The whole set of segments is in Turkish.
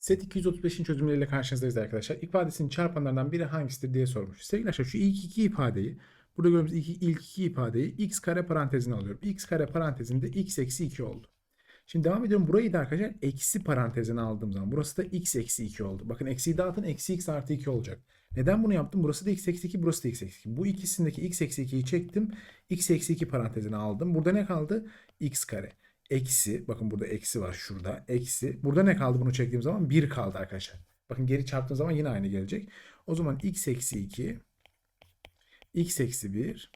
Set 235'in çözümleriyle karşınızdayız arkadaşlar. İfadesinin çarpanlarından biri hangisidir diye sormuş. Sevgili arkadaşlar şu ilk iki ifadeyi burada gördüğümüz iki, ilk iki ifadeyi x kare parantezine alıyorum. x kare parantezinde x eksi 2 oldu. Şimdi devam ediyorum. Burayı da arkadaşlar eksi parantezine aldığım zaman burası da x eksi 2 oldu. Bakın eksiyi dağıtın eksi x artı 2 olacak. Neden bunu yaptım? Burası da x eksi 2, burası da x eksi 2. Bu ikisindeki x eksi 2'yi çektim. x eksi 2 parantezine aldım. Burada ne kaldı? x kare. Eksi, bakın burada eksi var şurada. Eksi. Burada ne kaldı bunu çektiğim zaman? 1 kaldı arkadaşlar. Bakın geri çarptığım zaman yine aynı gelecek. O zaman x eksi 2, x eksi 1,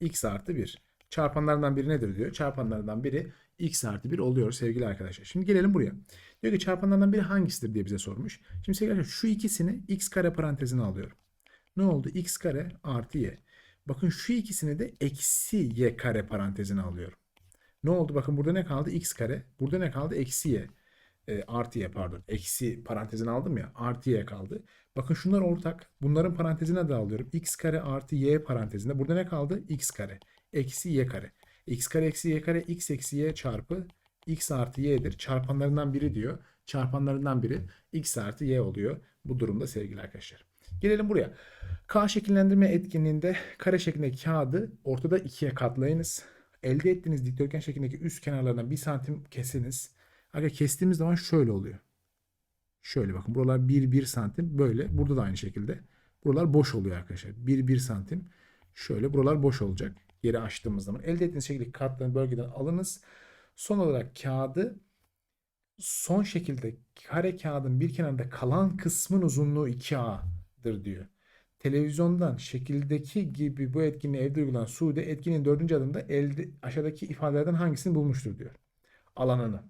x artı 1. Çarpanlardan biri nedir diyor. Çarpanlardan biri x artı 1 oluyor sevgili arkadaşlar. Şimdi gelelim buraya. Diyor ki çarpanlardan biri hangisidir diye bize sormuş. Şimdi sevgili arkadaşlar şu ikisini x kare parantezine alıyorum. Ne oldu? x kare artı y. Bakın şu ikisini de eksi y kare parantezine alıyorum. Ne oldu? Bakın burada ne kaldı? x kare. Burada ne kaldı? Eksi y. E, artı y pardon. Eksi parantezine aldım ya. Artı y kaldı. Bakın şunlar ortak. Bunların parantezine de alıyorum. x kare artı y parantezinde. Burada ne kaldı? x kare. Eksi y kare. x kare eksi y kare x eksi y çarpı x artı y'dir. Çarpanlarından biri diyor. Çarpanlarından biri x artı y oluyor. Bu durumda sevgili arkadaşlar. Gelelim buraya. K şekillendirme etkinliğinde kare şeklindeki kağıdı ortada ikiye katlayınız. Elde ettiğiniz dikdörtgen şeklindeki üst kenarlarından bir santim kesiniz. Arkadaşlar kestiğimiz zaman şöyle oluyor. Şöyle bakın buralar 1 1 santim böyle. Burada da aynı şekilde. Buralar boş oluyor arkadaşlar. 1 1 santim. Şöyle buralar boş olacak. Geri açtığımız zaman. Elde ettiğiniz şekilde katlarını bölgeden alınız. Son olarak kağıdı son şekilde kare kağıdın bir kenarında kalan kısmın uzunluğu 2A'dır diyor. Televizyondan şekildeki gibi bu etkinliği evde uygulanan Suudi etkinin dördüncü adımda elde aşağıdaki ifadelerden hangisini bulmuştur diyor. Alanını.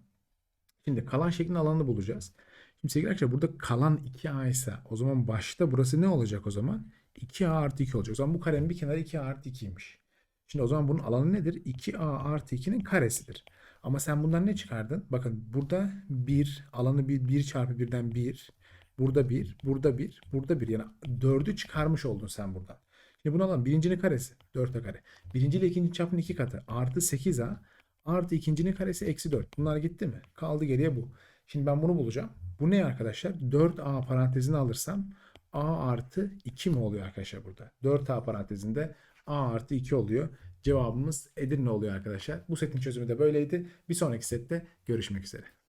Şimdi kalan şeklin alanını bulacağız. Şimdi sevgili arkadaşlar burada kalan 2A ise o zaman başta burası ne olacak o zaman? 2A artı 2 olacak. O zaman bu karenin bir kenarı 2A artı 2'ymiş. Şimdi o zaman bunun alanı nedir? 2A artı 2'nin karesidir. Ama sen bundan ne çıkardın? Bakın burada 1, alanı 1, 1 çarpı 1'den 1. Burada 1, burada 1, burada 1. Yani 4'ü çıkarmış oldun sen buradan. Şimdi bunu alalım. Birincinin karesi 4A kare. Birinci ile ikinci çarpının 2 katı. Artı 8A artı ikincinin karesi eksi 4. Bunlar gitti mi? Kaldı geriye bu. Şimdi ben bunu bulacağım. Bu ne arkadaşlar? 4A parantezini alırsam A artı 2 mi oluyor arkadaşlar burada? 4A parantezinde A artı 2 oluyor. Cevabımız Edirne oluyor arkadaşlar. Bu setin çözümü de böyleydi. Bir sonraki sette görüşmek üzere.